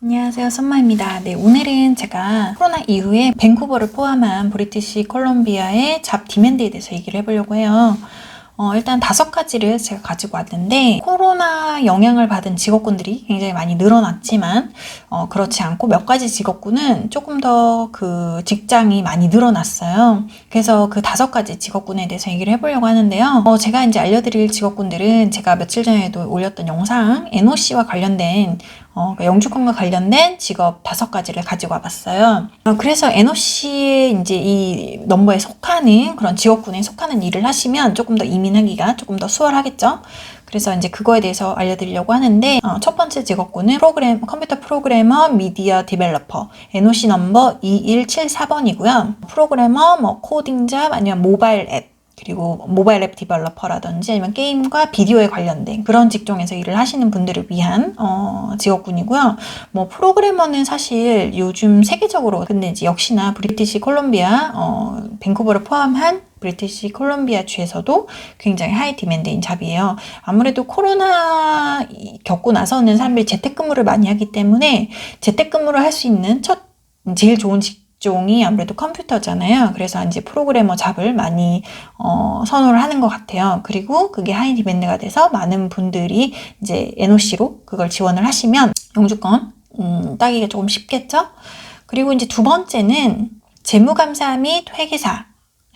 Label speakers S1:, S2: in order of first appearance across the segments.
S1: 안녕하세요. 선마입니다. 네, 오늘은 제가 코로나 이후에 밴쿠버를 포함한 브리티시 콜롬비아의 잡 디맨드에 대해서 얘기를 해보려고 해요. 어, 일단 다섯 가지를 제가 가지고 왔는데 코로나 영향을 받은 직업군들이 굉장히 많이 늘어났지만 어, 그렇지 않고 몇 가지 직업군은 조금 더 그 직장이 많이 늘어났어요. 그래서 그 다섯 가지 직업군에 대해서 얘기를 해보려고 하는데요. 어, 제가 이제 알려드릴 직업군들은 제가 며칠 전에도 올렸던 영상 NOC와 관련된 어, 그러니까 영주권과 관련된 직업 다섯 가지를 가지고 와봤어요. 어, 그래서 NOC의 이제 이 넘버에 속하는 그런 직업군에 속하는 일을 하시면 조금 더 이민하기가 조금 더 수월하겠죠. 그래서 이제 그거에 대해서 알려드리려고 하는데 어, 첫 번째 직업군은 프로그램 컴퓨터 프로그래머 미디어 디벨로퍼 NOC 넘버 2174번이고요. 프로그래머 뭐 코딩 잡 아니면 모바일 앱 그리고 모바일 앱 디벨로퍼라든지 아니면 게임과 비디오에 관련된 그런 직종에서 일을 하시는 분들을 위한 어, 직업군이고요. 뭐 프로그래머는 사실 요즘 세계적으로 근데 이제 역시나 브리티시 콜롬비아 어, 밴쿠버를 포함한 브리티시 콜롬비아 주에서도 굉장히 하이 디맨드인 잡이에요. 아무래도 코로나 겪고 나서는 사람들이 재택근무를 많이 하기 때문에 재택근무를 할 수 있는 첫 제일 좋은 직 종이 아무래도 컴퓨터잖아요. 그래서 이제 프로그래머 잡을 많이 어, 선호를 하는 것 같아요. 그리고 그게 하이 디밴드가 돼서 많은 분들이 이제 NOC로 그걸 지원을 하시면 영주권 음, 따기가 조금 쉽겠죠. 그리고 이제 두 번째는 재무감사 및 회계사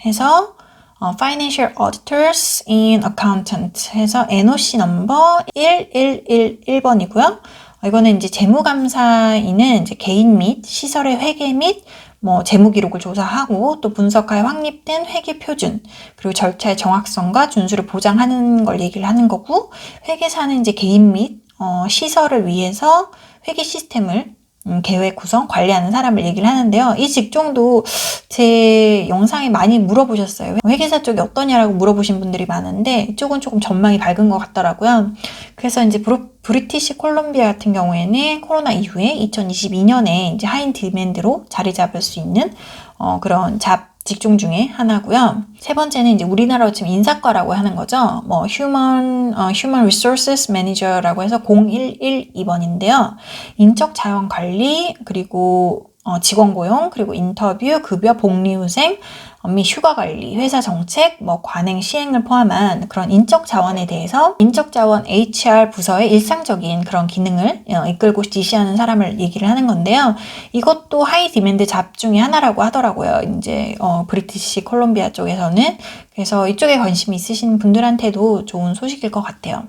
S1: 해서 어, Financial Auditors in Accountant 해서 NOC 넘버 1111번이고요. 이거는 이제 재무감사인은 이제 개인 및 시설의 회계 및 뭐 재무 기록을 조사하고 또 분석하여 확립된 회계 표준 그리고 절차의 정확성과 준수를 보장하는 걸 얘기를 하는 거고 회계사는 이제 개인 및 어, 시설을 위해서 회계 시스템을 음, 계획 구성, 관리하는 사람을 얘기를 하는데요. 이 직종도 제 영상에 많이 물어보셨어요. 회계사 쪽이 어떠냐라고 물어보신 분들이 많은데 이쪽은 조금 전망이 밝은 것 같더라고요. 그래서 이제 브로, 브리티시 콜롬비아 같은 경우에는 코로나 이후에 2022년에 이제 하인 디맨드로 자리 잡을 수 있는 어, 그런 잡 직종 중에 하나고요. 세 번째는 이제 우리나라로 지금 인사과라고 하는 거죠. 뭐 Human 어, Human Resources Manager라고 해서 0112번인데요. 인적 자원 관리 그리고 어, 직원 고용, 그리고 인터뷰, 급여, 복리후생, 및 휴가 관리, 회사 정책, 뭐 관행 시행을 포함한 그런 인적 자원에 대해서 인적 자원 HR 부서의 일상적인 그런 기능을 어, 이끌고 지시하는 사람을 얘기를 하는 건데요. 이것도 하이 디맨드 잡 중에 하나라고 하더라고요. 이제 어, 브리티시 콜롬비아 쪽에서는 그래서 이쪽에 관심 있으신 분들한테도 좋은 소식일 것 같아요.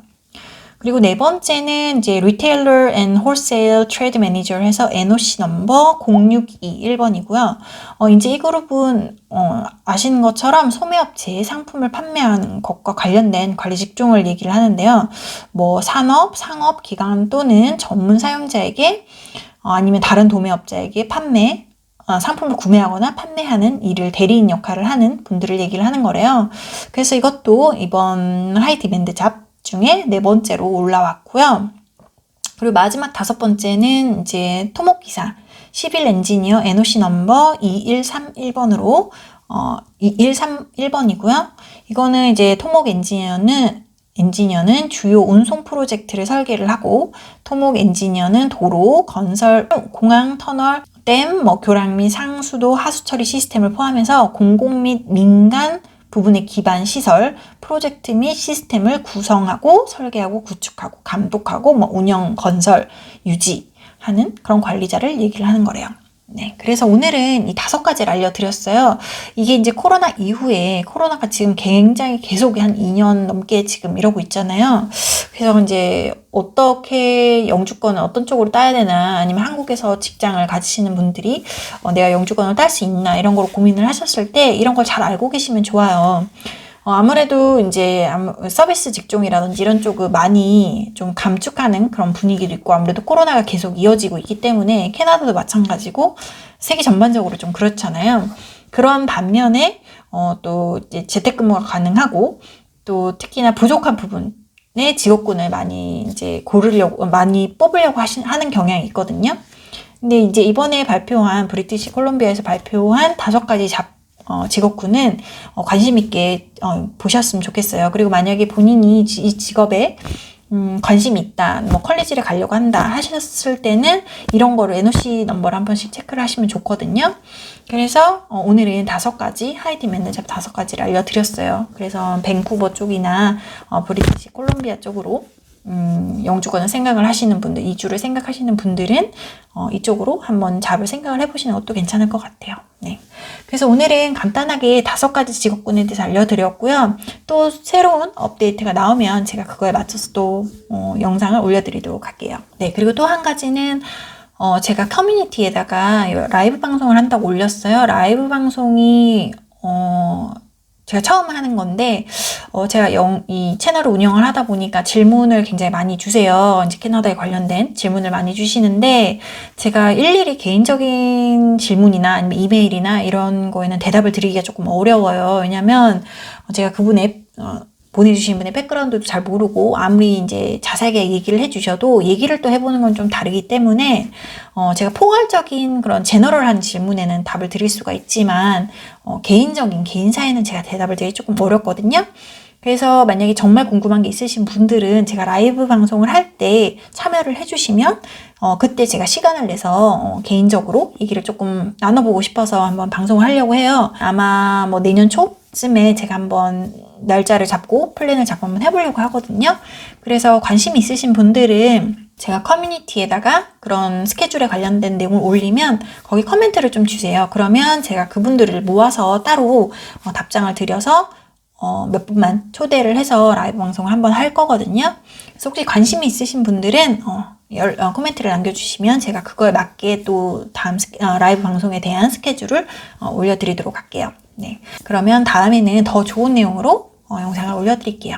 S1: 그리고 네 번째는 이제 Retailer and Wholesale Trade Manager 해서 NOC 넘버 0621번이고요. 어, 이제 이 그룹은 어, 아시는 것처럼 소매업체의 상품을 판매하는 것과 관련된 관리 직종을 얘기를 하는데요. 뭐 산업, 상업, 기관 또는 전문 사용자에게 어, 아니면 다른 도매업자에게 판매, 어, 상품을 구매하거나 판매하는 일을 대리인 역할을 하는 분들을 얘기를 하는 거래요. 그래서 이것도 이번 하이 디밴드 잡 중에 네 번째로 올라왔고요. 그리고 마지막 다섯 번째는 이제 토목 기사 11 엔지니어 NOC 넘버 2131번으로 어, 2131번이고요. 이거는 이제 토목 엔지니어는 엔지니어는 주요 운송 프로젝트를 설계를 하고 토목 엔지니어는 도로, 건설, 공항, 터널, 댐, 뭐 교량 및 상수도 하수 처리 시스템을 포함해서 공공 및 민간 부분의 기반 시설, 프로젝트 및 시스템을 구성하고 설계하고 구축하고 감독하고 뭐 운영, 건설, 유지하는 그런 관리자를 얘기를 하는 거래요. 네. 그래서 오늘은 이 다섯 가지를 알려드렸어요. 이게 이제 코로나 이후에 코로나가 지금 굉장히 계속 한 2년 넘게 지금 이러고 있잖아요. 그래서 이제 어떻게 영주권을 어떤 쪽으로 따야 되나 아니면 한국에서 직장을 가지시는 분들이 어, 내가 영주권을 딸 수 있나 이런 걸 고민을 하셨을 때 이런 걸 잘 알고 계시면 좋아요. 어, 아무래도 이제 서비스 직종이라든지 이런 쪽을 많이 좀 감축하는 그런 분위기도 있고 아무래도 코로나가 계속 이어지고 있기 때문에 캐나다도 마찬가지고 세계 전반적으로 좀 그렇잖아요. 그런 반면에 어, 또 이제 재택근무가 가능하고 또 특히나 부족한 부분 의 직업군을 많이 이제 고르려고 많이 뽑으려고 하시, 하는 경향이 있거든요. 근데 이제 이번에 발표한 브리티시 콜롬비아에서 발표한 다섯 가지 잡 어, 직업군은 어, 관심 있게 어, 보셨으면 좋겠어요. 그리고 만약에 본인이 이 직업에 음, 관심이 있다, 뭐 컬리지를 가려고 한다 하셨을 때는 이런 거를 NOC 넘버를 한 번씩 체크를 하시면 좋거든요. 그래서 어, 오늘은 다섯 가지 하이디 맨드잡 다섯 가지를 알려드렸어요. 그래서 밴쿠버 쪽이나 어, 브리티시 콜롬비아 쪽으로 음, 영주권을 생각을 하시는 분들, 이주를 생각하시는 분들은 어, 이쪽으로 한번 잡을 생각을 해보시는 것도 괜찮을 것 같아요. 네. 그래서 오늘은 간단하게 다섯 가지 직업군에 대해서 알려드렸고요. 또 새로운 업데이트가 나오면 제가 그거에 맞춰서 또 어, 영상을 올려드리도록 할게요. 네. 그리고 또 한 가지는 어, 제가 커뮤니티에다가 라이브 방송을 한다고 올렸어요. 라이브 방송이 어, 제가 처음 하는 건데, 어, 제가 영, 이 채널을 운영을 하다 보니까 질문을 굉장히 많이 주세요. 이제 캐나다에 관련된 질문을 많이 주시는데, 제가 일일이 개인적인 질문이나 아니면 이메일이나 이런 거에는 대답을 드리기가 조금 어려워요. 왜냐면, 제가 그분의, 어, 보내주신 분의 백그라운드도 잘 모르고 아무리 이제 자세하게 얘기를 해주셔도 얘기를 또 해보는 건 좀 다르기 때문에 어 제가 포괄적인 그런 제너럴한 질문에는 답을 드릴 수가 있지만 어 개인적인 개인 사에는 제가 대답을 드리기 조금 어렵거든요. 그래서 만약에 정말 궁금한 게 있으신 분들은 제가 라이브 방송을 할 때 참여를 해주시면 어 그때 제가 시간을 내서 어 개인적으로 얘기를 조금 나눠보고 싶어서 한번 방송을 하려고 해요. 아마 뭐 내년 초 쯤에 제가 한번 날짜를 잡고 플랜을 잡고 한번 해보려고 하거든요. 그래서 관심 있으신 분들은 제가 커뮤니티에다가 그런 스케줄에 관련된 내용을 올리면 거기 코멘트를 좀 주세요. 그러면 제가 그분들을 모아서 따로 어, 답장을 드려서 어, 몇 분만 초대를 해서 라이브 방송을 한번 할 거거든요. 그래서 혹시 관심이 있으신 분들은 어, 열, 어, 코멘트를 남겨주시면 제가 그거에 맞게 또 다음 스, 어, 라이브 방송에 대한 스케줄을 어, 올려드리도록 할게요. 네. 그러면 다음에는 더 좋은 내용으로 어, 영상을 올려드릴게요.